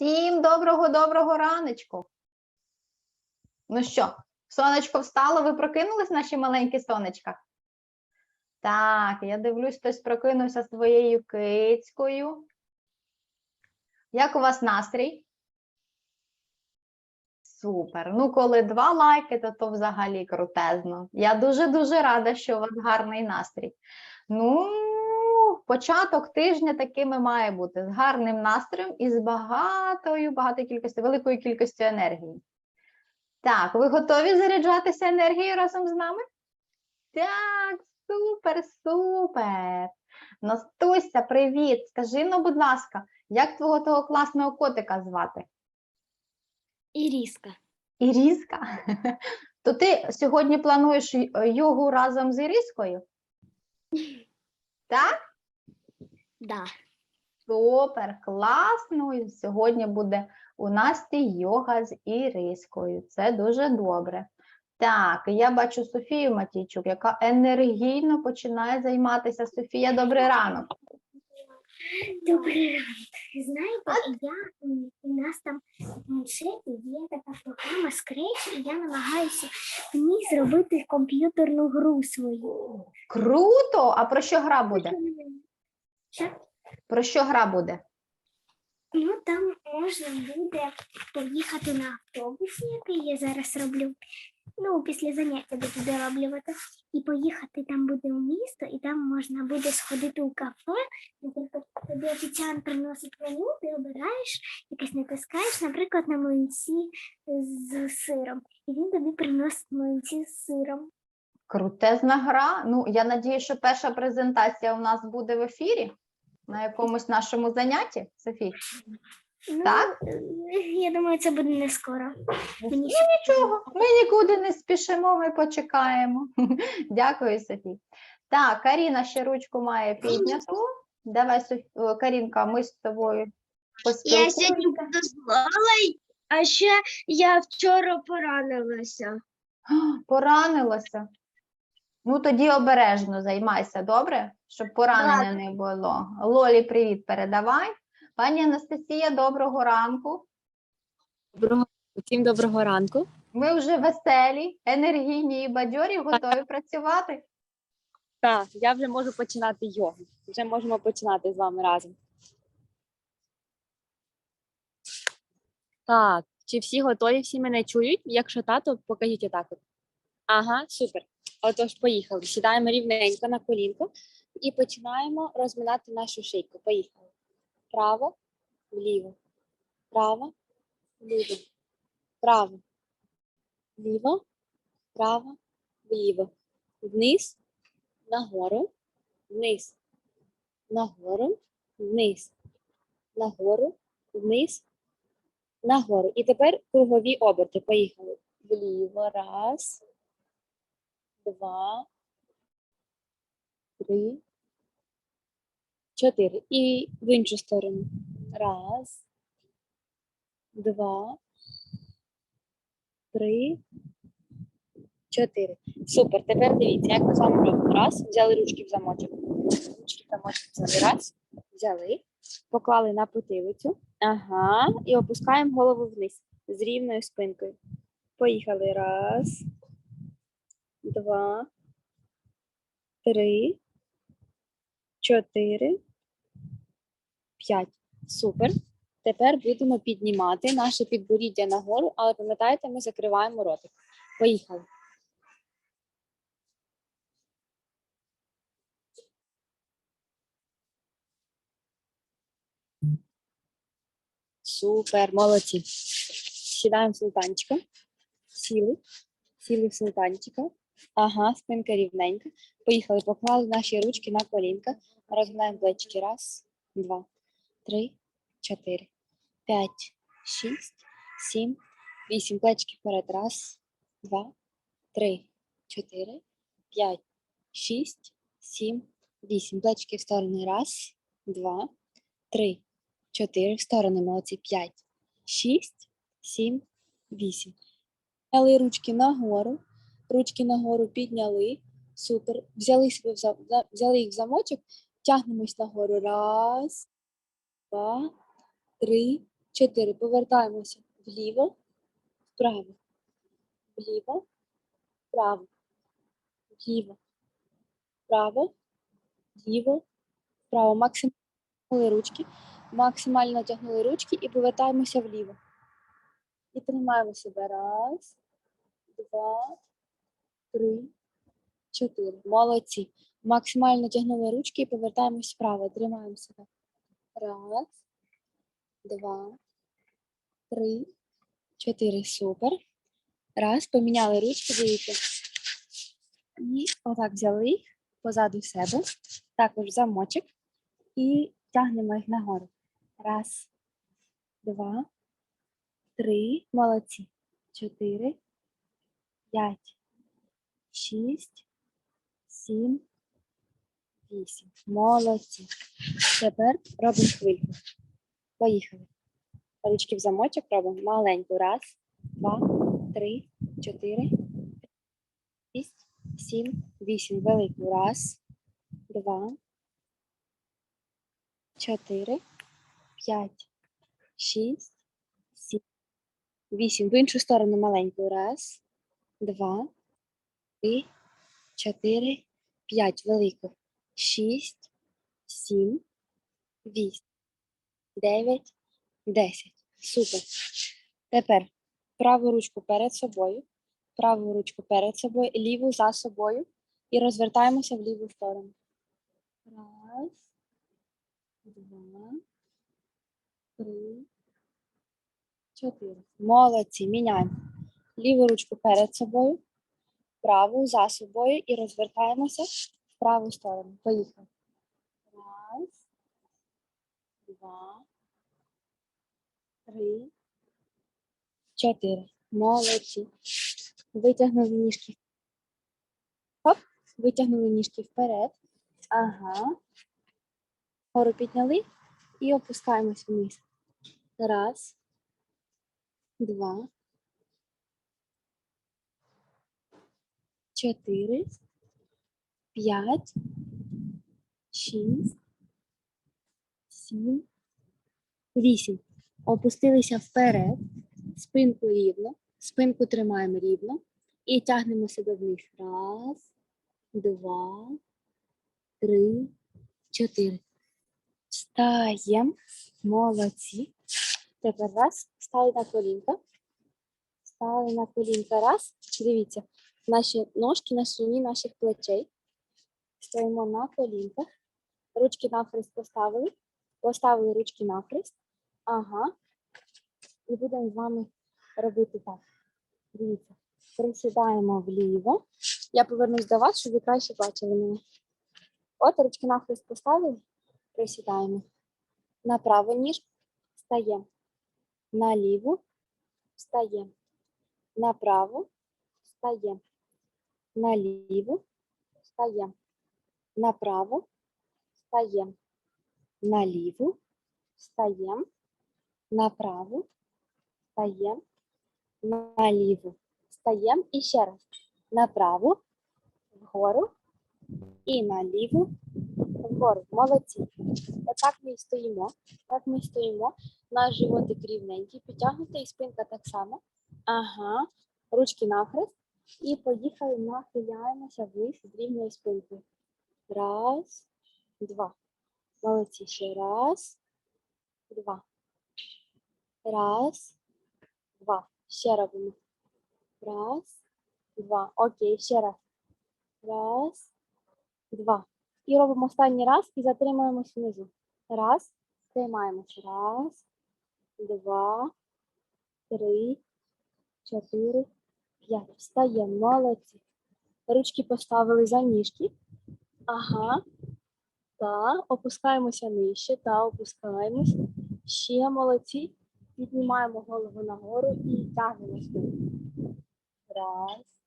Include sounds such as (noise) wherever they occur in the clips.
Всім доброго-доброго раночку. Ну що, сонечко встало, ви прокинулись, наші маленькі сонечка? Так, я дивлюсь, хтось прокинувся з твоєю кицькою. Як у вас настрій? Супер. Ну, коли два лайки, то то взагалі крутезно. Я дуже-дуже рада, що у вас гарний настрій. Ну, початок тижня такими має бути з гарним настроєм і з багатою, багатою кількістю, великою кількістю енергії. Так, ви готові заряджатися енергією разом з нами? Так, супер, супер. Настуся, привіт. Скажи, ну, будь ласка, як твого того класного котика звати? Іріска. Іріска? (laughs) То ти сьогодні плануєш йогу разом з Іріскою? Так? Да. Супер, класно. І Сьогодні буде у Насті йога з Ірискою. Це дуже добре. Так, я бачу Софію Матійчук, яка енергійно починає займатися. Софія, добрий ранок. Добрий ранок. Знаєте, я, у нас там в планшеті є така програма Scratch, і я намагаюся в ній зробити комп'ютерну гру свою. Круто! А про що гра буде? Що? Про що гра буде? Ну, там можна буде поїхати на автобусі, який я зараз роблю. Ну, після заняття буду дороблювати. І поїхати там буде у місто, і там можна буде сходити у кафе. Наприклад, тобі офіціант приносить меню, ти обираєш, якесь натискаєш, наприклад, на млинці з сиром. І він тобі приносить млинці з сиром. Крутезна гра. Ну, я надію, що перша презентація у нас буде в ефірі на якомусь нашому занятті, Софій. Ну, Так? Я думаю, це буде не скоро. Ну, нічого, ми нікуди не спішимо, ми почекаємо. (laughs) Дякую, Софій. Так, Каріна ще ручку має підняту. Давай, Софі... о, Карінка, ми з тобою Я сьогодні буду а ще я вчора поранилася. (gasps) Поранилася. Ну, тоді обережно займайся, добре? Щоб поранення не було. Лолі, привіт, передавай. Пані Анастасія, доброго ранку. Доброго всім доброго ранку. Ми вже веселі, енергійні і бадьорі, готові працювати. Так, я вже можу починати йогу. Вже можемо починати з вами разом. Так, чи всі готові? Всі мене чують? Якщо так, то покажіть отак. Ага, супер. Отож, поїхали. Сідаємо рівненько на колінко і починаємо розминати нашу шийку. Поїхали. Право, вліво, право, вліво, право, вліво, право, вліво, вниз, нагору, вниз, нагору, вниз, нагору, вниз, нагору. І тепер кругові оберти. Поїхали. Вліво. Раз, два, три, чотири. І в іншу сторону. Раз, два, три, чотири. Супер. Тепер дивіться, як ми з вами робимо. Раз, взяли ручки в замочок. Ручки в замочок взяли. Раз, взяли, поклали на потилицю. Ага. І опускаємо голову вниз з рівною спинкою. Поїхали. Раз, два, три, чотири, п'ять. Супер. Тепер будемо піднімати наше підборіддя нагору, але пам'ятаєте, ми закриваємо ротик. Поїхали. Супер, молодці. Сідаємо в султанчика. Сіли. Сіли в султанчика. Ага, спинка рівненька. Поїхали, поклали наші ручки на колінка. Розгинаємо плечики. Раз, два, три, чотири, п'ять, шість, сім, вісім. Плечики вперед. Раз, два, три, чотири, п'ять, шість, сім, вісім. Плечики в сторони. Раз, два, три, чотири. В сторони. Молодці. П'ять, шість, сім, вісім. Взяли ручки нагору. Ручки нагору підняли. Супер. Взяли себе в взяли їх в замочок, тягнемось нагору. Раз, два, три, чотири. Повертаємося вліво, вправо, вліво, вправо, вліво, вправо, вліво, вправо. Максимально натягнули ручки, максимально натягнули ручки і повертаємося вліво. І тримаємо себе. Раз, два, три, чотири. Молодці. Максимально тягнули ручки і повертаємось вправо. Тримаємо себе. Раз, два, три, чотири. Супер. Раз, поміняли ручки, дивіться. І отак взяли їх позаду себе. Також замочок. І тягнемо їх нагору. Раз, два, три. Молодці. Чотири, п'ять, шість, сім, вісім. Молодці. Тепер робимо хвильку. Поїхали. Ручки в замочок робимо маленьку. Раз, два, три, чотири, шість, сім, вісім. Велику. Раз, два, чотири, п'ять, шість, сім, вісім. В іншу сторону маленьку. Раз, два, три, чотири, п'ять. Велику. Шість, сім, вісім, дев'ять, десять. Супер. Тепер праву ручку перед собою, праву ручку перед собою, ліву за собою і розвертаємося в ліву сторону. Раз, два, три, чотири. Молодці. Міняємо. Ліву ручку перед собою, праву за собою і розвертаємося в праву сторону. Поїхали. Раз, два, три, чотири. Молодці. Витягнули ніжки. Хоп, витягнули ніжки вперед. Ага. Гору підняли і опускаємось вниз. Раз, два, чотири, п'ять, шість, сім, вісім. Опустилися вперед, спинку рівно, спинку тримаємо рівно і тягнемо себе вниз. Раз, два, три, чотири. Встаємо. Молодці. Тепер раз, стали на колінка. Стали на колінка. Раз. Дивіться, наші ножки на ширині наших плечей. Стоїмо на колінках. Ручки навхрест поставили. Поставили ручки навхрест. Ага. І будемо з вами робити так. Дивіться. Присідаємо вліво. Я повернусь до вас, щоб ви краще бачили мене. От ручки навхрест поставили. Присідаємо. На праву ніж встаємо. На ліву встаємо. На праву встаємо. На ліву встаємо. На праву встаємо. На ліву встаємо. На праву встаємо. На ліву встаємо. І ще раз. На праву вгору і на ліву вгору. Молодці. Отак ми стоїмо. Так ми стоїмо. Наш животик рівненький, підтягнутий, і спинка так само. Ага. Ручки нахрест. І поїхали, нахиляємося вниз з рівною спинкою. Раз, два. Молодці. Ще раз, два. Раз, два. Ще робимо. Раз, два. Окей, ще раз. Раз, два. І робимо останній раз і затримуємось внизу. Раз, тримаємося. Раз, два, три, чотири, п'ять. Встаємо. Молодці. Ручки поставили за ніжки. Ага. Та, опускаємося нижче, та опускаємось. Ще молодці. Піднімаємо голову нагору і тягнемо спину. Раз,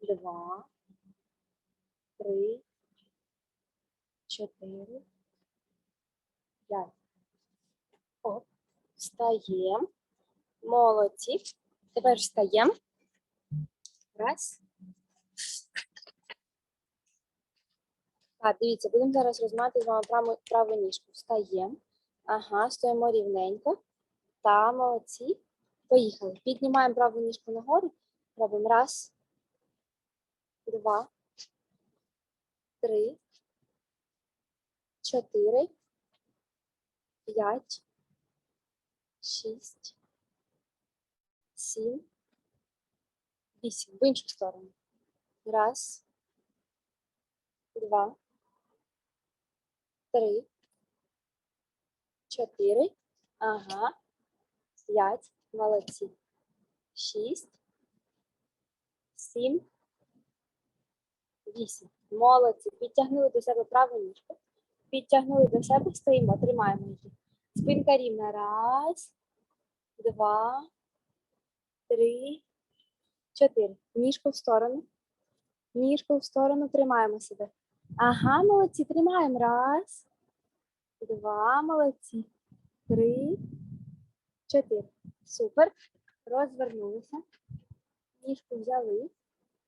два, три, чотири, п'ять. Оп. Встаємо. Молодці. Тепер встаємо. Раз. Так, дивіться, будемо зараз розмати з вами праву, праву ніжку. Встаємо. Ага, стоїмо рівненько. Та, молодці. Поїхали. Піднімаємо праву ніжку нагору. Робимо раз, два, три, чотири, п'ять, шість, сім, вісім. В іншу сторону. Раз, два, три, чотири. Ага. П'ять. Молодці. Шість. Сім. Вісім. Молодці. Підтягнули до себе праву ніжку. Підтягнули до себе, стоїмо, тримаємо її. Спинка рівна. Раз, два, три, чотири. Ніжку в сторону. Ніжку в сторону. Тримаємо себе. Ага, молодці. Тримаємо. Раз, два, молодці. Три, чотири. Супер. Розвернулися. Ніжку взяли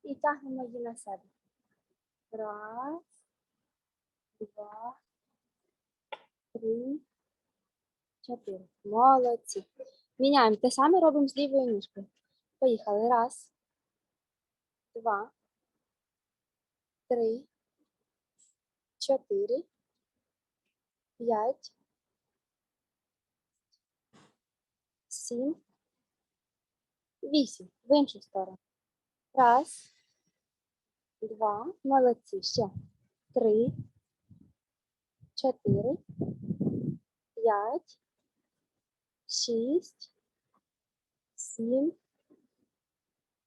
і тягнемо її на себе. Раз, два, три, чотири. Молодці. Міняємо. Те саме робимо з лівою ніжкою. Поїхали. Раз, два, три, чотири, п'ять, сім, вісім. В іншу сторону. Раз, два, молодці. Ще. Три, чотири, п'ять, шість, сім,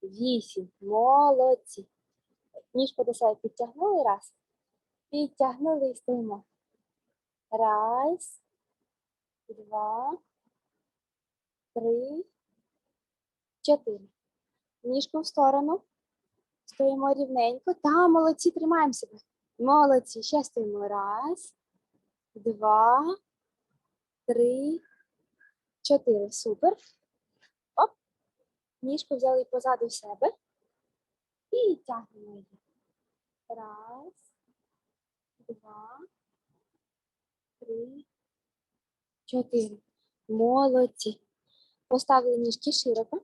вісім. Молодці. Ніжку до себе підтягнули раз. Підтягнули і стоїмо. Раз, два, три, чотири. Ніжку в сторону. Стоїмо рівненько. Та, молодці, тримаємо себе. Молодці. Ще стоїмо. Раз, два, три, чотири. Супер. Ніжку взяли позаду себе. І тягнемо її. Раз, два, три, чотири. Молодці. Поставили ніжки широко.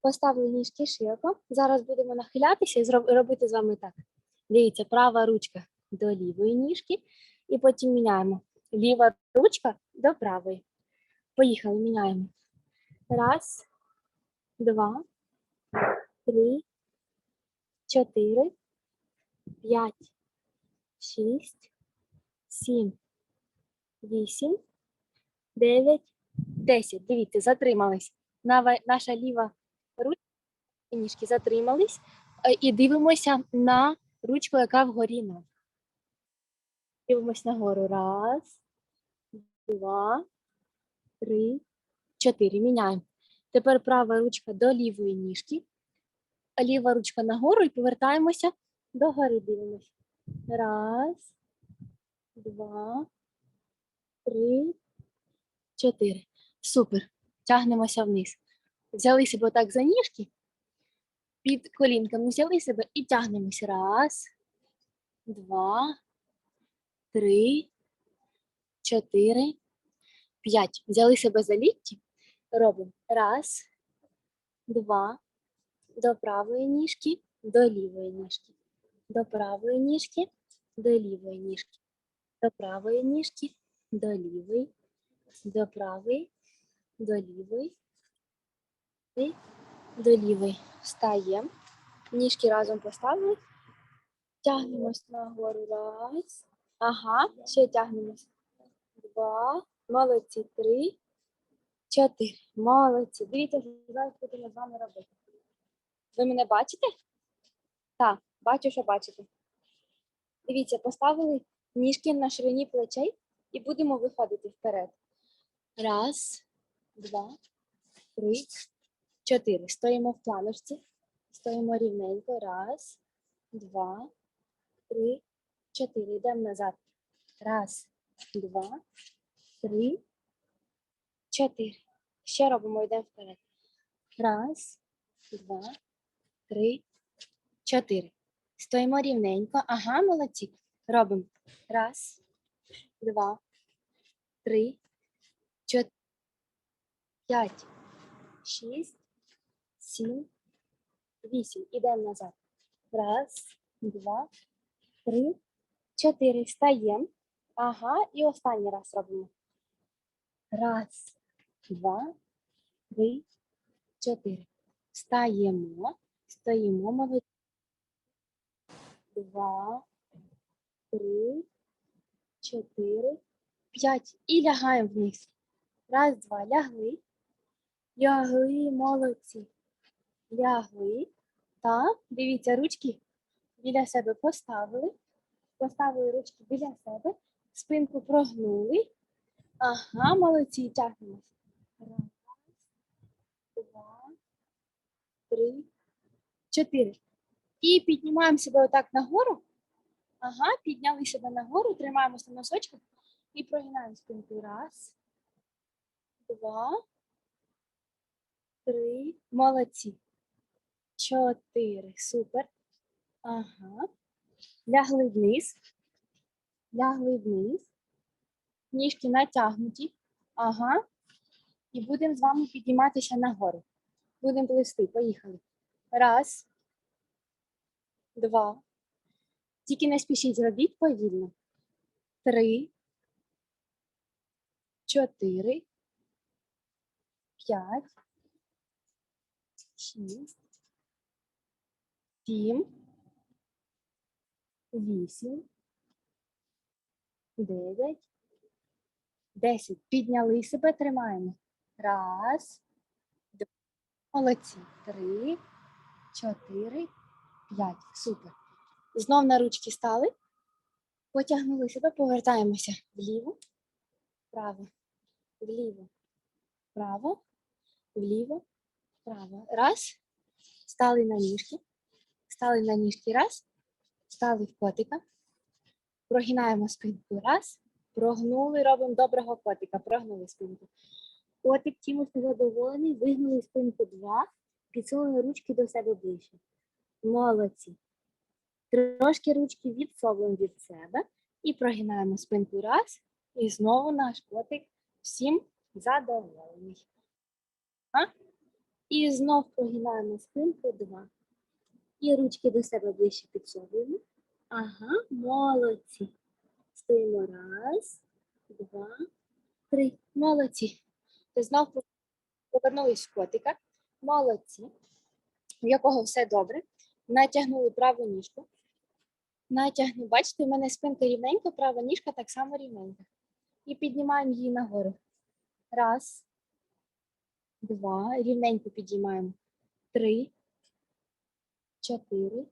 Поставили ніжки широко. Зараз будемо нахилятися і робити з вами так. Дивіться, права ручка до лівої ніжки, і потім міняємо. Ліва ручка до правої. Поїхали, міняємо. Раз, два, три, чотири, п'ять, шість, сім, вісім, дев'ять, десять. Дивіться, затримались. Наша ліва ручка ніжки затримались. Е, І дивимося на ручку, яка вгорі нас. Дивимось нагору. Раз, два, три, чотири. Міняємо. Тепер права ручка до лівої ніжки, ліва ручка нагору і повертаємося до гори. Дивимося. Раз, два, три, чотири. Супер. Тягнемося вниз. Взяли себе так за ніжки, під колінками взяли себе і тягнемося. Раз, два, три, чотири, п'ять. Взяли себе за лікті. Робимо раз, два, до правої ніжки, до лівої ніжки, до правої ніжки, до лівої ніжки, до правої ніжки, до лівої, до правої, до лівої, до лівої. Встаємо. Ніжки разом поставили. Тягнемось нагору. Раз. Ага, ще тягнемось. Два. Молодці. Три. Чотири. Молодці. Дивіться, що зараз будемо з вами робити. Ви мене бачите? Так, бачу, що бачите. Дивіться, поставили ніжки на ширині плечей і будемо виходити вперед. Раз, два, три, чотири. Стоїмо в планочці. Стоїмо рівненько. Раз, два, три, чотири. Йдемо назад. Раз, два, три, чотири. Ще робимо, йдемо вперед. Раз, два, три, чотири. Стоїмо рівненько. Ага, молодці. Робимо. Раз, два, три, чотири. п'ять, шість, сім, вісім. Ідемо назад. Раз, два, три, чотири. Встаємо. Ага, і останній раз робимо. Раз, два, три, чотири. Встаємо, стоїмо, молодці. Два, три, чотири, п'ять. І лягаємо вниз. Раз, два, лягли. Лягли, молодці. Лягли. Так, дивіться, ручки біля себе поставили. Поставили ручки біля себе, спинку прогнули. Ага, молодці, тягнемось. Раз, два, три, чотири. І піднімаємо себе отак нагору. Ага, підняли себе нагору, тримаємося на носочках і прогинаємо спинку. Раз, два, три. Молодці. Чотири. Супер. Ага. Лягли вниз. Лягли вниз. Ніжки натягнуті. Ага. І будемо з вами підніматися нагору. Будемо плисти. Поїхали. Раз. Два. Тільки не спішіть, зробіть повільно. Три. Чотири. П'ять. Шість. Сім. Вісім. Дев'ять. Десять. Підняли себе, тримаємо. Раз. Молодці. Три. Чотири. П'ять. Супер. Знов на ручки стали. Потягнули себе, повертаємося вліво, вправо, вліво, вправо, вліво, вправо. Раз. Стали на ніжки. Стали на ніжки. Раз. Стали в котика. Прогинаємо спинку. Раз. Прогнули, робимо доброго котика. Прогнули спинку. Котик чимось незадоволений. Вигнули спинку два. Підсунули ручки до себе ближче. Молодці. Трошки ручки відсовуємо від себе і прогинаємо спинку раз. І знову наш котик всім задоволений. А? І знов прогинаємо спинку два. І ручки до себе ближче підсовуємо. Ага, молодці. Стоїмо раз, два, три. Молодці. Ти знов повернулись в котика. Молодці. В якого все добре. Натягнули праву ніжку. Натягну. Бачите, в мене спинка рівненька, права ніжка так само рівненька. І піднімаємо її нагору. Раз, два. Рівненько підіймаємо. Три, чотири,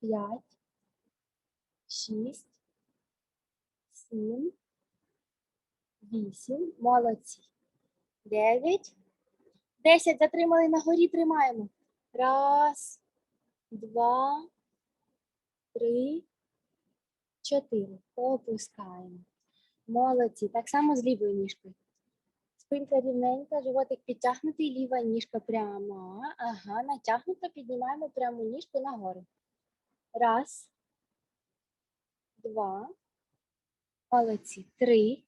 п'ять, шість, сім, вісім. Молодці. Дев'ять. Десять. Затримали на горі, тримаємо. Раз, два, три, чотири. Опускаємо. Молодці. Так само з лівою ніжкою. Спинка рівненька, животик підтягнутий, ліва ніжка пряма. Ага, натягнуто, піднімаємо пряму ніжку нагору. Раз, два. Молодці. Три.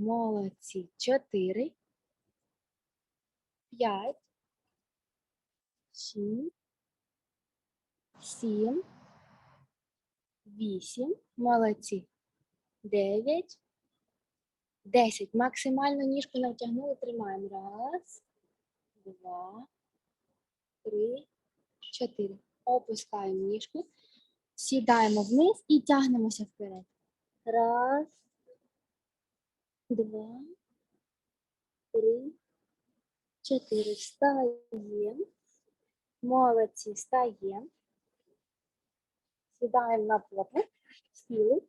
Молодці. Чотири. П'ять. Шість. Сім. Вісім. Молодці. Дев'ять. Десять. Максимально ніжку натягнули, тримаємо. Раз, два, три, чотири. Опускаємо ніжку. Сідаємо вниз і тягнемося вперед. Раз, два, три, чотири. Встаємо. Молодці, встаємо. Сідаємо на попу. Сіли.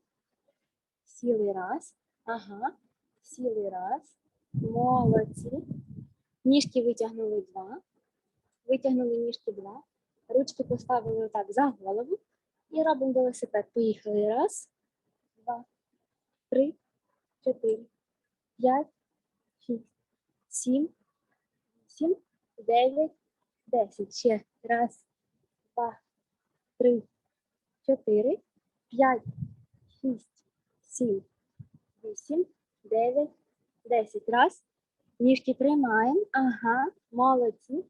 Сіли раз. Ага. Сіли раз. Молодці. Ніжки витягнули два. Витягнули ніжки два. Ручки поставили отак за голову. І робимо велосипед. Поїхали. Раз, два, три, чотири, п'ять, шість, сім, вісім, дев'ять, десять. Ще раз, два, три, чотири, п'ять, шість, сім, вісім, дев'ять, десять. Раз, Ніжки тримаємо. Ага, молодці.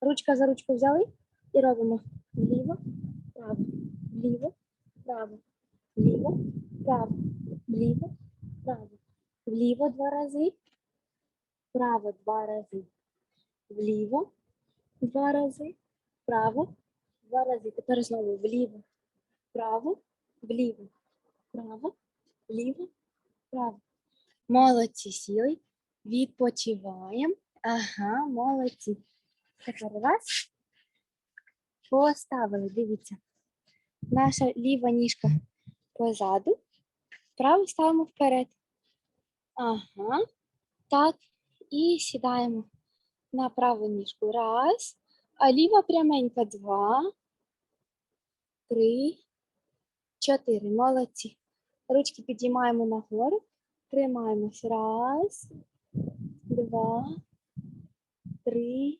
Ручка за ручку взяли і робимо вліво, право, вліво, право, вліво, право, вліво, право, вліво два рази, право два рази, вліво два рази, право два рази. Тепер знову вліво, право, вліво, право, вліво, право. Молодці сіли. Відпочиваємо. Ага, молодці. Тепер раз. Поставили, дивіться. Наша ліва ніжка позаду. Праву ставимо вперед. Ага. Так. І сідаємо на праву ніжку. Раз. А ліва пряменька. Два. Три. Чотири. Молодці. Ручки підіймаємо нагору. Тримаємось. Раз, два, три,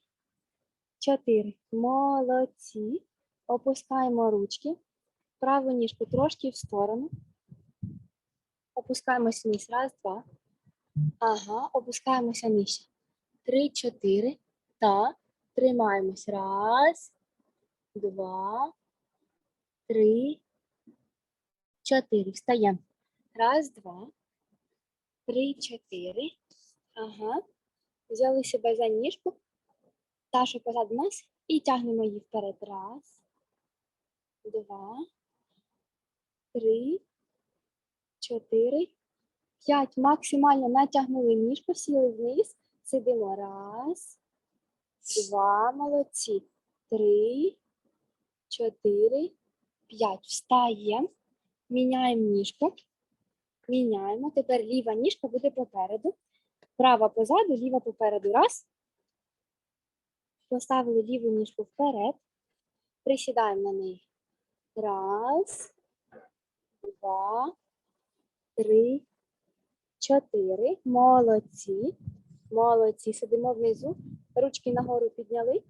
чотири. Молодці. Опускаємо ручки. Праву ніжку трошки в сторону. Опускаємося вниз. Раз, два. Ага, опускаємося нижче. Три, чотири. Та. Тримаємось. Раз, два, три, чотири. Встаємо. Раз, два три, чотири. Ага. Взяли себе за ніжку, та, що позаду нас, і тягнемо її вперед. Раз, два, три, чотири, п'ять. Максимально натягнули ніжку, сіли вниз, сидимо. Раз, два, молодці. Три, чотири, п'ять. Встаємо, міняємо ніжку. Міняємо. Тепер ліва ніжка буде попереду. Права позаду, ліва попереду. Раз. Поставили ліву ніжку вперед. Присідаємо на неї. Раз, два, три, чотири. Молодці. Молодці. Сидимо внизу. Ручки нагору підняли.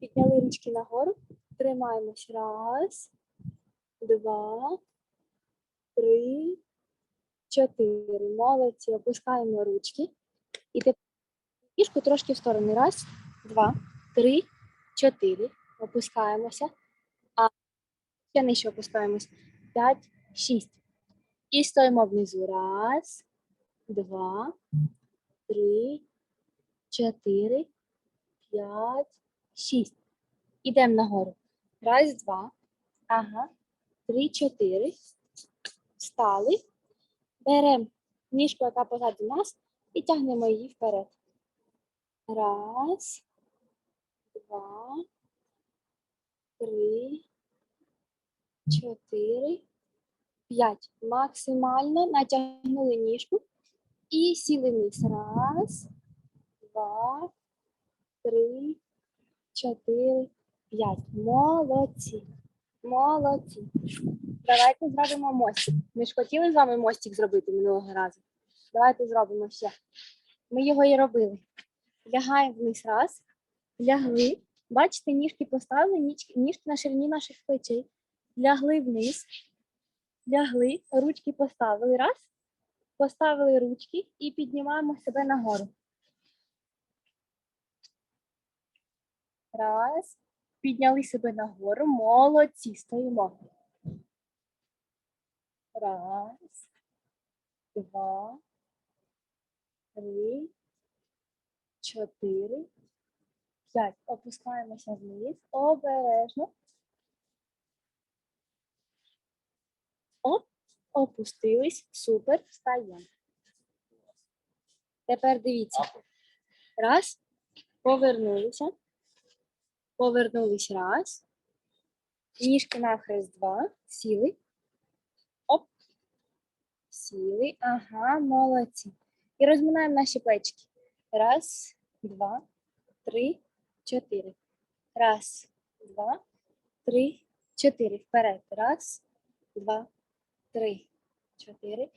Підняли ручки нагору. Тримаємось. Раз, два, три, чотири. Молодці. Опускаємо ручки. І тепер ніжку трошки в сторони. Раз, два, три, чотири. Опускаємося. А ще нижче опускаємось. П'ять, шість. І стоїмо внизу. Раз, два, три, чотири, п'ять, шість. Ідемо нагору. Раз, два. Ага. Три, чотири. Встали. Беремо ніжку, яка позаду нас, і тягнемо її вперед. Раз, два, три, чотири, п'ять. Максимально натягнули ніжку і сіли вниз. Раз, два, три, чотири, п'ять. Молодці. Молодці. Давайте зробимо мостик. Ми ж хотіли з вами мостик зробити минулого разу. Давайте зробимо ще. Ми його і робили. Лягаємо вниз раз, лягли. Бачите, ніжки поставили, ніжки, ніжки на ширині наших плечей. Лягли вниз, лягли, ручки поставили раз, поставили ручки і піднімаємо себе нагору. Раз. Підняли себе нагору. Молодці. Стоїмо. Раз, два, три, чотири, п'ять. Опускаємося вниз. Обережно. Оп, опустились. Супер. Встаємо. Тепер дивіться. Раз. Повернулися. Повернулись раз. Ніжки нахрест два. Сіли. Оп. Сіли. Ага, молодці. І розминаємо наші плечики. Раз, два, три, чотири. Раз, два, три, чотири. Вперед. Раз, два, три, чотири.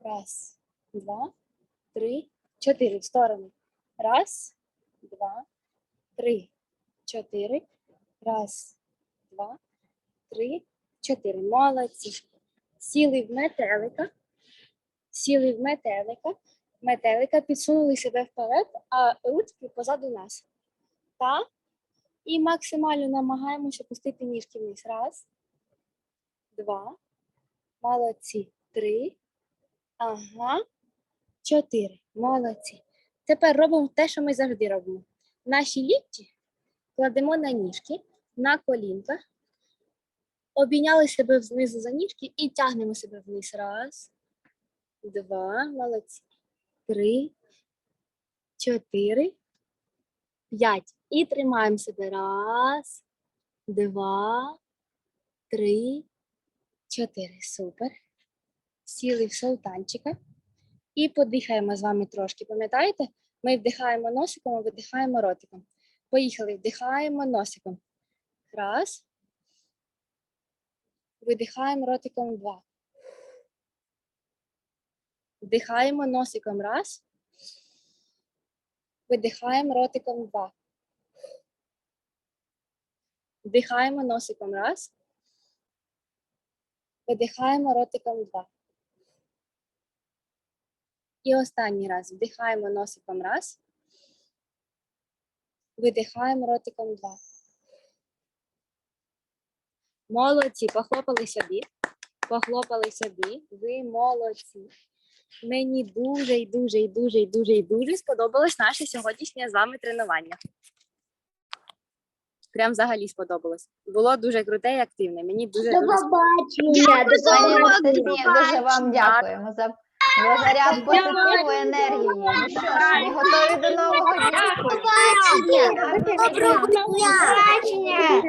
Раз, два, три, чотири. В сторону. Раз, два, три, чотири. Раз, два, три, чотири. Молодці. Сіли в метелика. Сіли в метелика. метелика, підсунули себе вперед, а ручки позаду нас. Так? І максимально намагаємося опустити ніжки вниз. Раз, два, молодці, три, ага, чотири. Молодці. Тепер робимо те, що ми завжди робимо. Наші лікті кладемо на ніжки, на колінка, обійняли себе знизу за ніжки і тягнемо себе вниз. Раз, два, молодці. Три, чотири, п'ять. І тримаємо себе. Раз, два, три, чотири. Супер. Сіли в султанчика. І подихаємо з вами трошки. Пам'ятаєте? Ми вдихаємо носиком, а видихаємо ротиком. Поїхали, вдихаємо носиком. Раз. Видихаємо ротиком два. Вдихаємо носиком раз. Видихаємо ротиком два. Вдихаємо носиком раз. Видихаємо ротиком два. І останній раз. Вдихаємо носиком раз. Видихаємо ротиком два. Молодці, похлопали собі. Похлопали собі. Ви молодці. Мені дуже і дуже і дуже і дуже і дуже сподобалось наше сьогоднішнє з вами тренування. Прям взагалі сподобалось. Було дуже круте і активне. Мені дуже До побачення. Дуже вам дякуємо за, за заряд позитиву енергії. Ну що ж, ми готові до нового дня. Побачення. Гарного. Побачення.